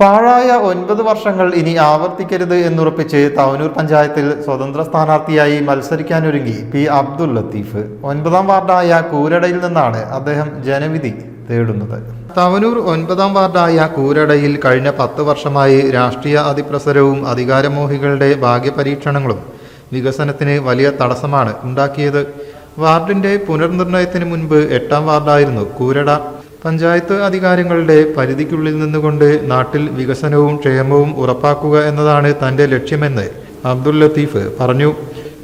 പാഴായ ഒൻപത് വർഷങ്ങൾ ഇനി ആവർത്തിക്കരുത് എന്നുറപ്പിച്ച് താവനൂർ പഞ്ചായത്തിൽ സ്വതന്ത്ര സ്ഥാനാർത്ഥിയായി മത്സരിക്കാനൊരുങ്ങി പി അബ്ദുൽ ലത്തീഫ്. ഒൻപതാം വാർഡായ കൂരടയിൽ നിന്നാണ് അദ്ദേഹം ജനവിധി തേടുന്നത്. തവനൂർ ഒൻപതാം വാർഡായ കൂരടയിൽ കഴിഞ്ഞ പത്ത് വർഷമായി രാഷ്ട്രീയ അതിപ്രസരവും അധികാരമോഹികളുടെ ഭാഗ്യപരീക്ഷണങ്ങളും വികസനത്തിന് വലിയ തടസ്സമാണ് ഉണ്ടാക്കിയത്. വാർഡിന്റെ പുനർനിർണയത്തിന് മുൻപ് എട്ടാം വാർഡായിരുന്നു കൂരട. പഞ്ചായത്ത് അധികാരങ്ങളുടെ പരിധിക്കുള്ളിൽ നിന്നുകൊണ്ട് നാട്ടിൽ വികസനവും ക്ഷേമവും ഉറപ്പാക്കുക എന്നതാണ് തന്റെ ലക്ഷ്യമെന്ന് അബ്ദുൽ ലത്തീഫ് പറഞ്ഞു.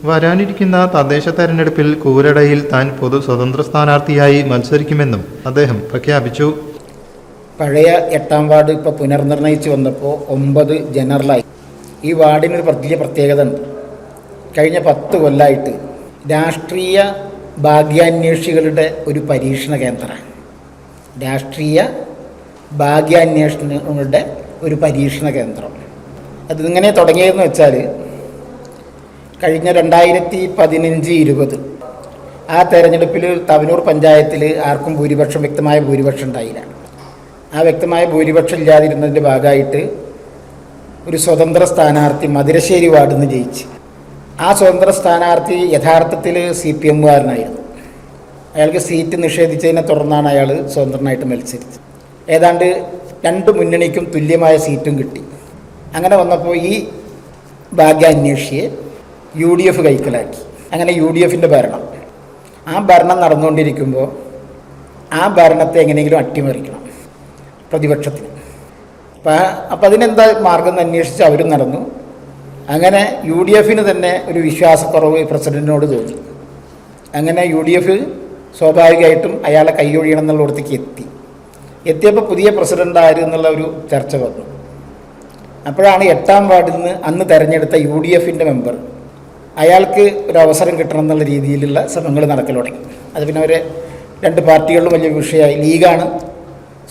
വരാനിരിക്കുന്ന തദ്ദേശ തെരഞ്ഞെടുപ്പിൽ കൂരടയിൽ താൻ പൊതു സ്വതന്ത്ര സ്ഥാനാർത്ഥിയായി മത്സരിക്കുമെന്നും അദ്ദേഹം പ്രഖ്യാപിച്ചു. പഴയ എട്ടാം വാർഡ് ഇപ്പോൾ പുനർനിർണയിച്ചു വന്നപ്പോൾ ഒമ്പത് ജനറലായി. ഈ വാർഡിനൊരു വലിയ പ്രത്യേകത ഉണ്ട്. കഴിഞ്ഞ പത്ത് കൊല്ലമായിട്ട് രാഷ്ട്രീയ ഭാഗ്യാന്വേഷികളുടെ ഒരു പരീക്ഷണ കേന്ദ്രമാണ്. രാഷ്ട്രീയ ഭാഗ്യാന്വേഷണങ്ങളുടെ ഒരു പരീക്ഷണ കേന്ദ്രം. അത് തുടങ്ങിയതെന്ന് വെച്ചാൽ കഴിഞ്ഞ രണ്ടായിരത്തി പതിനഞ്ച് ഇരുപത് ആ തെരഞ്ഞെടുപ്പിൽ തവനൂർ പഞ്ചായത്തിൽ ആർക്കും ഭൂരിപക്ഷം വ്യക്തമായ ഭൂരിപക്ഷം ഉണ്ടായില്ല. ആ വ്യക്തമായ ഭൂരിപക്ഷം ഇല്ലാതിരുന്നതിന്റെ ഭാഗമായിട്ട് ഒരു സ്വതന്ത്ര സ്ഥാനാർത്ഥി മധുരശ്ശേരി വാർഡിൽ നിന്ന് ജയിച്ച്. ആ സ്വതന്ത്ര സ്ഥാനാർത്ഥി യഥാർത്ഥത്തിൽ സി പി എമ്മുകാരനായിരുന്നു. അയാൾക്ക് സീറ്റ് നിഷേധിച്ചതിനെ തുടർന്നാണ് അയാൾ സ്വതന്ത്രനായിട്ട് മത്സരിച്ചത്. ഏതാണ്ട് രണ്ട് മുന്നണിക്കും തുല്യമായ സീറ്റും കിട്ടി. അങ്ങനെ വന്നപ്പോൾ ഈ ഭാഗ്യാന്വേഷിയെ യു ഡി എഫ് കൈക്കലാക്കി. അങ്ങനെ യു ഡി എഫിന്റെ ഭരണം. ആ ഭരണം നടന്നുകൊണ്ടിരിക്കുമ്പോൾ ആ ഭരണത്തെ എങ്ങനെയെങ്കിലും അട്ടിമറിക്കണം പ്രതിപക്ഷത്തിന്. അപ്പം അപ്പം അതിനെന്താ മാർഗം അന്വേഷിച്ച് അവരും നടന്നു. അങ്ങനെ യു ഡി എഫിന് തന്നെ ഒരു വിശ്വാസക്കുറവ് പ്രസിഡന്റിനോട് തോന്നി. അങ്ങനെ യു ഡി എഫ് സ്വാഭാവികമായിട്ടും അയാളെ കൈയൊഴിയണം എന്നുള്ളിടത്തേക്ക് എത്തി. എത്തിയപ്പോൾ പുതിയ പ്രസിഡന്റ് ആര് എന്നുള്ള ഒരു ചർച്ച വന്നു. അപ്പോഴാണ് എട്ടാം വാർഡിൽ നിന്ന് അന്ന് തെരഞ്ഞെടുത്ത യു ഡി എഫിന്റെ മെമ്പർ അയാൾക്ക് ഒരു അവസരം കിട്ടണം എന്നുള്ള രീതിയിലുള്ള ശ്രമങ്ങൾ നടക്കൽ തുടങ്ങി. അത് പിന്നെ അവരെ രണ്ട് പാർട്ടികളിലും വലിയ വിഷയമായി. ലീഗാണ്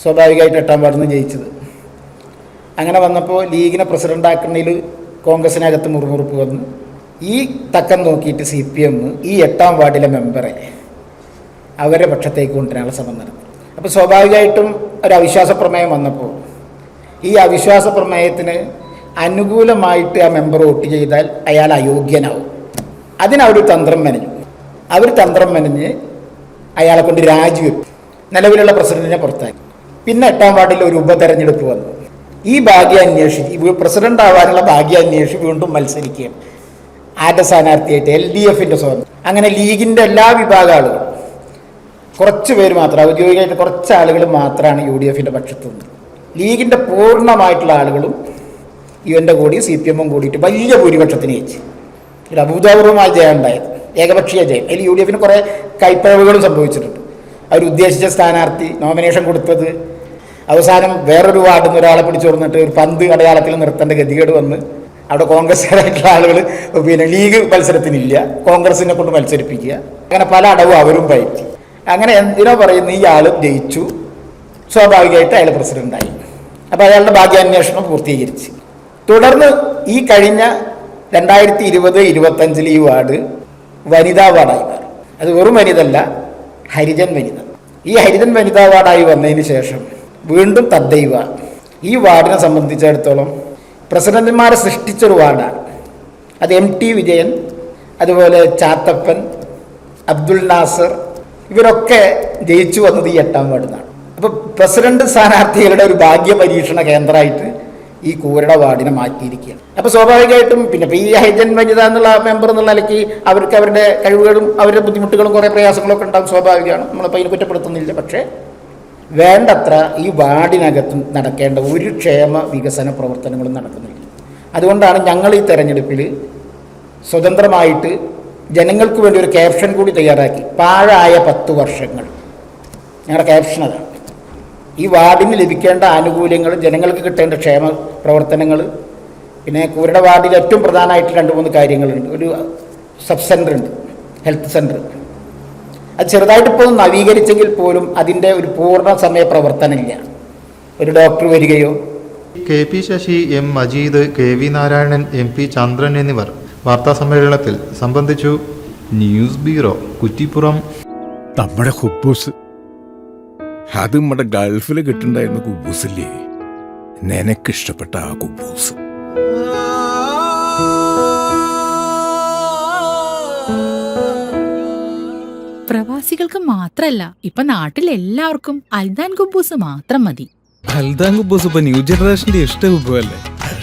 സ്വാഭാവികമായിട്ട് എട്ടാം വാർഡിൽ നിന്ന് ജയിച്ചത്. അങ്ങനെ വന്നപ്പോൾ ലീഗിനെ പ്രസിഡന്റ് ആക്കുന്നതിൽ കോൺഗ്രസിനകത്ത് മുറുമുറുപ്പ് വന്നു. ഈ തക്കം നോക്കിയിട്ട് സി പി എം ഈ എട്ടാം വാർഡിലെ മെമ്പറെ അവരുടെ പക്ഷത്തേക്ക് കൊണ്ടുവരാനുള്ള ശ്രമം നടത്തി. അപ്പോൾ സ്വാഭാവികമായിട്ടും ഒരു അവിശ്വാസ പ്രമേയം വന്നപ്പോൾ ഈ അവിശ്വാസ പ്രമേയത്തിന് അനുകൂലമായിട്ട് ആ മെമ്പർ വോട്ട് ചെയ്താൽ അയാൾ അയോഗ്യനാവും. അതിനവർ തന്ത്രം മെനഞ്ഞു. അവർ തന്ത്രം മെനഞ്ഞ് അയാളെ കൊണ്ട് രാജിവെച്ചു നിലവിലുള്ള പ്രസിഡന്റിനെ പുറത്താക്കി. പിന്നെ എട്ടാം വാർഡിൽ ഒരു ഉപതെരഞ്ഞെടുപ്പ് വന്നു. ഈ ഭാഗ്യാന്വേഷി ഈ പ്രസിഡന്റ് ആവാനുള്ള ഭാഗ്യാന്വേഷി വീണ്ടും മത്സരിക്കുകയും ആദ്യ സ്ഥാനാർത്ഥിയായിട്ട്? എൽ ഡി എഫിന്റെ സ്വന്തം. അങ്ങനെ ലീഗിന്റെ എല്ലാ വിഭാഗ ആളുകളും കുറച്ച് പേര് മാത്രം ഔദ്യോഗികമായിട്ട് കുറച്ച് ആളുകൾ മാത്രമാണ് യു ഡി എഫിന്റെ പക്ഷത്തു നിന്ന്. ലീഗിന്റെ പൂർണമായിട്ടുള്ള ആളുകളും യു എന്റെ കൂടി സി പി എമ്മും കൂടിയിട്ട് വലിയ ഭൂരിപക്ഷത്തിന് ജയിച്ചു. ഒരു അഭൂതപൂർവമായ ജയം ഉണ്ടായത്. ഏകപക്ഷീയ ജയം. അതിൽ യു ഡി എഫിന് കുറേ കൈപ്പഴവുകളും സംഭവിച്ചിട്ടുണ്ട്. അവർ ഉദ്ദേശിച്ച സ്ഥാനാർത്ഥി നോമിനേഷൻ കൊടുത്തത് അവസാനം വേറൊരു വാർഡിൽ നിന്ന് ഒരാളെ പിടിച്ചു കൊടുത്തിട്ട് ഒരു പന്ത് അടയാളത്തിൽ നിർത്തേണ്ട ഗതികേട് വന്ന് അവിടെ കോൺഗ്രസ്സുകാരായിട്ടുള്ള ആളുകൾ പിന്നെ ലീഗ് മത്സരത്തിനില്ല. കോൺഗ്രസിനെ കൊണ്ട് മത്സരിപ്പിക്കുക. അങ്ങനെ പല അടവും അവരും പയറ്റി. അങ്ങനെ എന്തിനോ പറയുന്നു ആൾ ജയിച്ചു. സ്വാഭാവികമായിട്ട് അയാൾ പ്രസിഡന്റായി. അപ്പോൾ അയാളുടെ ഭാഗ്യാന്വേഷണം പൂർത്തീകരിച്ച്. തുടർന്ന് ഈ കഴിഞ്ഞ രണ്ടായിരത്തി ഇരുപത് ഇരുപത്തഞ്ചിൽ ഈ വാർഡ് വനിതാ വാർഡായി മാറി. അത് വെറും വനിതല്ല ഹരിജൻ വനിത. ഈ ഹരിജൻ വനിതാ വാർഡായി വന്നതിന് ശേഷം വീണ്ടും തദ്ദൈവ. ഈ വാർഡിനെ സംബന്ധിച്ചിടത്തോളം പ്രസിഡന്റുമാരെ സൃഷ്ടിച്ചൊരു വാർഡാണ്. അത് എം ടി വിജയൻ അതുപോലെ ചാത്തപ്പൻ അബ്ദുൽ നാസർ ഇവരൊക്കെ ജയിച്ചു വന്നത് ഈ എട്ടാം വാർഡിൽ നിന്നാണ് അപ്പോൾ പ്രസിഡന്റ് സ്ഥാനാർത്ഥികളുടെ ഒരു ഭാഗ്യ പരീക്ഷണ കേന്ദ്രമായിട്ട് ഈ കൂരട വാർഡിനെ മാറ്റിയിരിക്കുകയാണ്. അപ്പോൾ സ്വാഭാവികമായിട്ടും പിന്നെ ഇപ്പോൾ ഈ ഹൈജൻ വനിത എന്നുള്ള മെമ്പർ എന്നുള്ള നിലയ്ക്ക് അവർക്ക് അവരുടെ കഴിവുകളും അവരുടെ ബുദ്ധിമുട്ടുകളും കുറേ പ്രയാസങ്ങളൊക്കെ ഉണ്ടാകും സ്വാഭാവികമാണ്. നമ്മളിപ്പോൾ അതിനെ കുറ്റപ്പെടുത്തുന്നില്ല. പക്ഷേ വേണ്ടത്ര ഈ വാർഡിനകത്ത് നടക്കേണ്ട ഒരു ക്ഷേമ വികസന പ്രവർത്തനങ്ങളും നടക്കുന്നില്ല. അതുകൊണ്ടാണ് ഞങ്ങൾ ഈ തെരഞ്ഞെടുപ്പിൽ സ്വതന്ത്രമായിട്ട് ജനങ്ങൾക്ക് വേണ്ടി ഒരു ക്യാപ്ഷൻ കൂടി തയ്യാറാക്കി. പാഴായ പത്ത് വർഷങ്ങൾ. ഞങ്ങളുടെ ക്യാപ്ഷൻ അതാണ്. ഈ വാർഡിന് ലഭിക്കേണ്ട ആനുകൂല്യങ്ങൾ ജനങ്ങൾക്ക് കിട്ടേണ്ട ക്ഷേമ പ്രവർത്തനങ്ങൾ പിന്നെ കൂരുടെ വാർഡിൽ ഏറ്റവും പ്രധാനമായിട്ട് രണ്ട് മൂന്ന് കാര്യങ്ങളുണ്ട്. ഒരു സബ് സെന്റർ ഉണ്ട് ഹെൽത്ത് സെന്റർ അത് ചെറുതായിട്ട് ഇപ്പോൾ നവീകരിച്ചെങ്കിൽ പോലും അതിന്റെ ഒരു പൂർണ സമയ പ്രവർത്തനമില്ല ഒരു ഡോക്ടർ വരികയോ K P Sasi M Majeed K V Narayanan M P Chandran എന്നിവർ വാർത്താസമ്മേളനത്തിൽ സംബന്ധിച്ചു ന്യൂസ് ബ്യൂറോ കുറ്റിപ്പുറം. നമ്മുടെ ഹുബൂസ് അത് നമ്മുടെ ഗൾഫിൽ കിട്ടുണ്ടായിരുന്ന കുബൂസില്ലേ? നിനക്കിഷ്ടപ്പെട്ട ആ കുബൂസ്. പ്രവാസികൾക്ക് മാത്രല്ല ഇപ്പൊ നാട്ടിൽ എല്ലാവർക്കും അൽദാൻ കുബൂസ് മാത്രം മതി. അൽദാൻ കുബൂസ് ഇപ്പൊ ന്യൂ ജനറേഷന്റെ ഇഷ്ട കുബുവല്ലേ